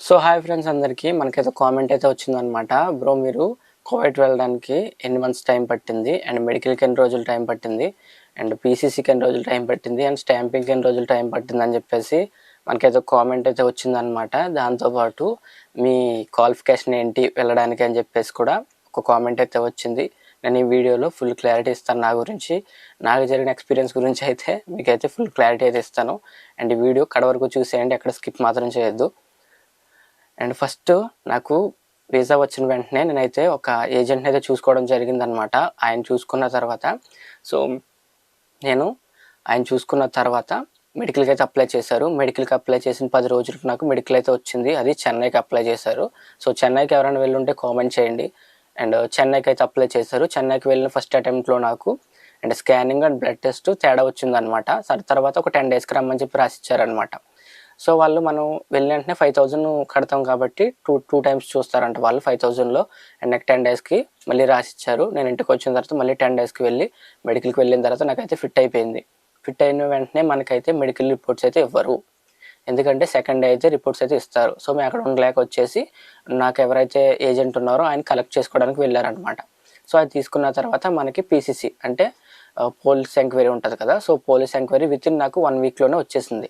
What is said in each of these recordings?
So hi friends అందరికీ. మనకైతే comment అయితే వచ్చిందనమాట బ్రో మీరు కోవిడ్ వెళ్ళడానికి ఎన్ని మంత్స్ టైం పట్టింది? అండ్ మెడికల్కి ఎన్ని రోజులు టైం పట్టింది? అండ్ పీసీసీకి ఎన్ని రోజులు టైం పట్టింది? అండ్ స్టాంపింగ్కి ఎన్ని రోజులు టైం పట్టింది? అని చెప్పేసి మనకైతే కామెంట్ అయితే వచ్చిందనమాట దాంతోపాటు మీ క్వాలిఫికేషన్ ఏంటి? వెళ్ళడానికి అని చెప్పేసి కూడా ఒక కామెంట్ అయితే వచ్చింది. నేను ఈ వీడియోలో ఫుల్ క్లారిటీ ఇస్తాను నా గురించి. నాకు జరిగిన ఎక్స్పీరియన్స్ గురించి అయితే మీకైతే ఫుల్ క్లారిటీ అయితే ఇస్తాను. అండ్ ఈ వీడియో కడ వరకు చూసేయండి. ఎక్కడ స్కిప్ మాత్రం చేయొద్దు. అండ్ ఫస్ట్ నాకు వీసా వచ్చిన వెంటనే నేనైతే ఒక ఏజెంట్ని అయితే చూసుకోవడం జరిగిందనమాట. ఆయన చూసుకున్న తర్వాత సో నేను ఆయన చూసుకున్న తర్వాత మెడికల్కి అయితే అప్లై చేశారు. మెడికల్కి అప్లై చేసిన పది రోజులకు నాకు మెడికల్ అయితే వచ్చింది. అది చెన్నైకి అప్లై చేశారు. సో చెన్నైకి ఎవరైనా వెళ్ళుంటే కామెంట్ చేయండి. అండ్ చెన్నైకి అయితే అప్లై చేశారు. చెన్నైకి వెళ్ళిన ఫస్ట్ అటెంప్ట్లో నాకు and scanning and blood test తేడా వచ్చిందనమాట. సరే తర్వాత ఒక టెన్ డేస్కి రమ్మని చెప్పి రాసిచ్చారనమాట. సో వాళ్ళు మనం వెళ్ళిన వెంటనే ఫైవ్ థౌజండ్ కడతాం కాబట్టి టూ టూ టైమ్స్ చూస్తారంట వాళ్ళు ఫైవ్ థౌజండ్లో అండ్ నాకు టెన్ డేస్కి మళ్ళీ రాసిచ్చారు. నేను ఇంటికి వచ్చిన తర్వాత మళ్ళీ టెన్ డేస్కి వెళ్ళి మెడికల్కి వెళ్ళిన తర్వాత నాకైతే ఫిట్ అయిపోయింది. ఫిట్ అయిన వెంటనే మనకైతే మెడికల్ రిపోర్ట్స్ అయితే ఇవ్వరు. ఎందుకంటే సెకండ్ డే అయితే రిపోర్ట్స్ అయితే ఇస్తారు. సో మేము అక్కడ ఉండలేక వచ్చేసి నాకు ఎవరైతే ఏజెంట్ ఉన్నారో ఆయన కలెక్ట్ చేసుకోవడానికి వెళ్ళారనమాట సో అది తీసుకున్న తర్వాత మనకి పీసీసీ అంటే పోలీస్ ఎంక్వైరీ ఉంటుంది కదా. So police enquiry with in నాకు వన్ వీక్లోనే వచ్చేసింది.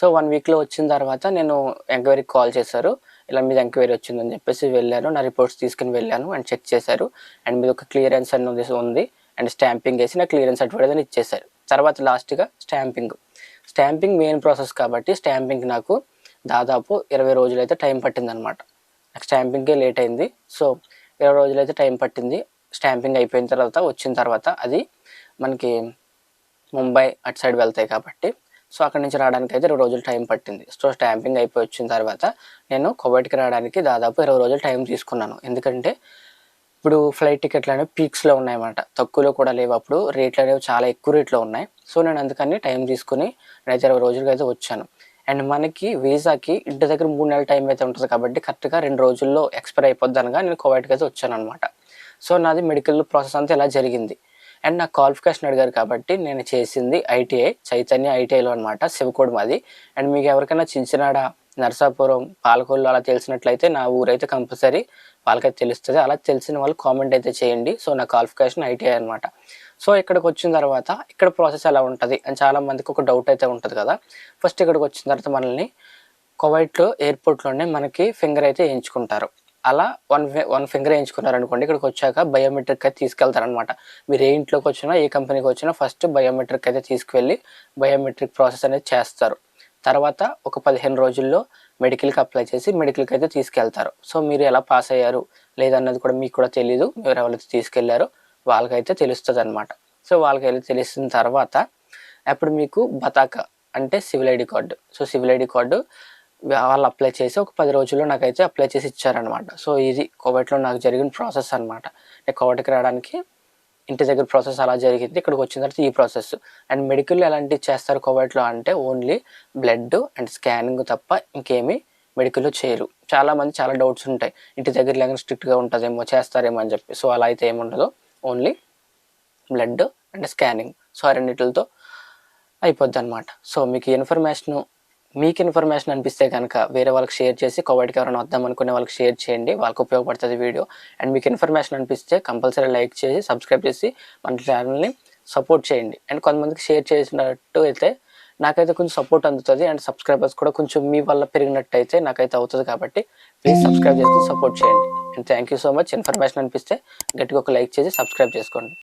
సో వన్ వీక్లో వచ్చిన తర్వాత నేను ఎంక్వైరీకి కాల్ చేశారు. ఇలా మీద ఎంక్వైరీ వచ్చిందని చెప్పేసి వెళ్ళాను. నా రిపోర్ట్స్ తీసుకుని వెళ్ళాను అండ్ చెక్ చేశారు. అండ్ మీద ఒక క్లియరెన్స్ అన్నది ఉంది అండ్ స్టాంపింగ్ వేసి నా క్లియరెన్స్ సర్టిఫికేట్ అని ఇచ్చేశారు. తర్వాత లాస్ట్గా స్టాంపింగ్. స్టాంపింగ్ మెయిన్ ప్రాసెస్ కాబట్టి స్టాంపింగ్ నాకు దాదాపు ఇరవై రోజులు అయితే టైం పట్టిందనమాట. నాకు స్టాంపింగ్కే లేట్ అయింది. సో ఇరవై రోజులు అయితే టైం పట్టింది. స్టాంపింగ్ అయిపోయిన తర్వాత వచ్చిన తర్వాత అది మనకి ముంబై అటు సైడ్ వెళ్తాయి కాబట్టి సో అక్కడి నుంచి రావడానికి అయితే ఇరవై రోజులు టైం పట్టింది. సో స్టాంపింగ్ అయిపోయి వచ్చిన తర్వాత నేను కోవైట్కి రావడానికి దాదాపు ఇరవై రోజులు టైం తీసుకున్నాను. ఎందుకంటే ఇప్పుడు ఫ్లైట్ టికెట్లు అనేవి పీక్స్లో ఉన్నాయన్నమాట. తక్కువలో కూడా లేవు. అప్పుడు రేట్లు అనేవి చాలా ఎక్కువ రేట్లో ఉన్నాయి. సో నేను అందుకని టైం తీసుకుని నేనైతే ఇరవై రోజులకి అయితే వచ్చాను. అండ్ మనకి వీసాకి ఇంటి దగ్గర మూడు నెలల టైం అయితే ఉంటుంది కాబట్టి కరెక్ట్గా రెండు రోజుల్లో ఎక్స్పైర్ అయిపోద్ది అనగా నేను కోవైట్కి అయితే వచ్చాను అనమాట సో నాది మెడికల్ ప్రాసెస్ అంతా ఇలా జరిగింది. అండ్ నా క్వాలిఫికేషన్ అడిగారు కాబట్టి నేను చేసింది ఐటీఐ చైతన్య ఐటీఐలో అనమాట శివకోడ్ మాది. అండ్ మీకు ఎవరికైనా చించినాడ నరసాపురం పాలకొల్లు అలా తెలిసినట్లయితే నా ఊరైతే కంపల్సరీ వాళ్ళకైతే తెలుస్తుంది. అలా తెలిసిన వాళ్ళు కామెంట్ అయితే చేయండి. సో నా క్వాలిఫికేషన్ ఐటీఐ అనమాట సో ఇక్కడికి వచ్చిన తర్వాత ఇక్కడ ప్రాసెస్ ఎలా ఉంటుంది అని చాలా మందికి ఒక డౌట్ అయితే ఉంటుంది కదా. ఫస్ట్ ఇక్కడికి వచ్చిన తర్వాత మనల్ని కువైట్లో ఎయిర్పోర్ట్లోనే మనకి ఫింగర్ అయితే వేయించుకుంటారు. అలా వన్ వన్ ఫింగర్ వేయించుకున్నారు అనుకోండి ఇక్కడికి వచ్చాక బయోమెట్రిక్ అయితే తీసుకెళ్తారనమాట మీరు ఏ ఇంట్లోకి వచ్చినా ఏ కంపెనీకి వచ్చినా ఫస్ట్ బయోమెట్రిక్ అయితే తీసుకువెళ్ళి బయోమెట్రిక్ ప్రాసెస్ అనేది చేస్తారు. తర్వాత ఒక పదిహేను రోజుల్లో మెడికల్కి అప్లై చేసి మెడికల్కి అయితే తీసుకెళ్తారు. సో మీరు ఎలా పాస్ అయ్యారు లేదన్నది కూడా మీకు కూడా తెలీదు. మీరు ఎవరైతే తీసుకెళ్ళారో వాళ్ళకైతే తెలుస్తుంది అనమాట సో వాళ్ళకైతే తెలిసిన తర్వాత అప్పుడు మీకు బతాక అంటే civil ID card. So civil ID card వాళ్ళు అప్లై చేసి ఒక పది రోజుల్లో నాకైతే అప్లై చేసి ఇచ్చారనమాట సో ఇది కోవిడ్లో నాకు జరిగిన ప్రాసెస్ అనమాట నేను కోవిడ్కి రావడానికి ఇంటి దగ్గర ప్రాసెస్ అలా జరిగింది. ఇక్కడికి వచ్చిన తర్వాత ఈ ప్రాసెస్ అండ్ మెడికల్ ఎలాంటివి చేస్తారు కోవిడ్లో అంటే ఓన్లీ బ్లడ్ అండ్ స్కానింగ్ తప్ప ఇంకేమీ మెడికల్లో చేయరు. చాలామంది చాలా డౌట్స్ ఉంటాయి. ఇంటి దగ్గర లేకుండా స్ట్రిక్ట్గా ఉంటుందేమో చేస్తారేమో అని చెప్పి. సో అలా అయితే ఏముండదు. Only blood and scanning. So ఆ రెండింటితో అయిపోద్ది అనమాట సో మీకు ఇన్ఫర్మేషన్ మీకు ఇన్ఫర్మేషన్ అనిపిస్తే కనుక వేరే వాళ్ళకి షేర్ చేసి కోవిడ్కి ఎవరైనా వద్దాం అనుకునే వాళ్ళకి షేర్ చేయండి. వాళ్ళకి ఉపయోగపడుతుంది వీడియో అండ్ మీకు ఇన్ఫర్మేషన్ అనిపిస్తే కంపల్సరీ లైక్ చేసి సబ్స్క్రైబ్ చేసి మన ఛానల్ని సపోర్ట్ చేయండి. అండ్ కొంతమందికి షేర్ చేసినట్టు అయితే నాకైతే కొంచెం సపోర్ట్ అందుతుంది. అండ్ సబ్స్క్రైబర్స్ కూడా కొంచెం మీ వల్ల పెరిగినట్టు అయితే నాకైతే అవుతుంది కాబట్టి ప్లీజ్ సబ్స్క్రైబ్ చేసుకుని సపోర్ట్ చేయండి. And thank you so much information అనిపిస్తే గట్టిగా ఒక లైక్ చేసి సబ్స్క్రైబ్ చేసుకోండి.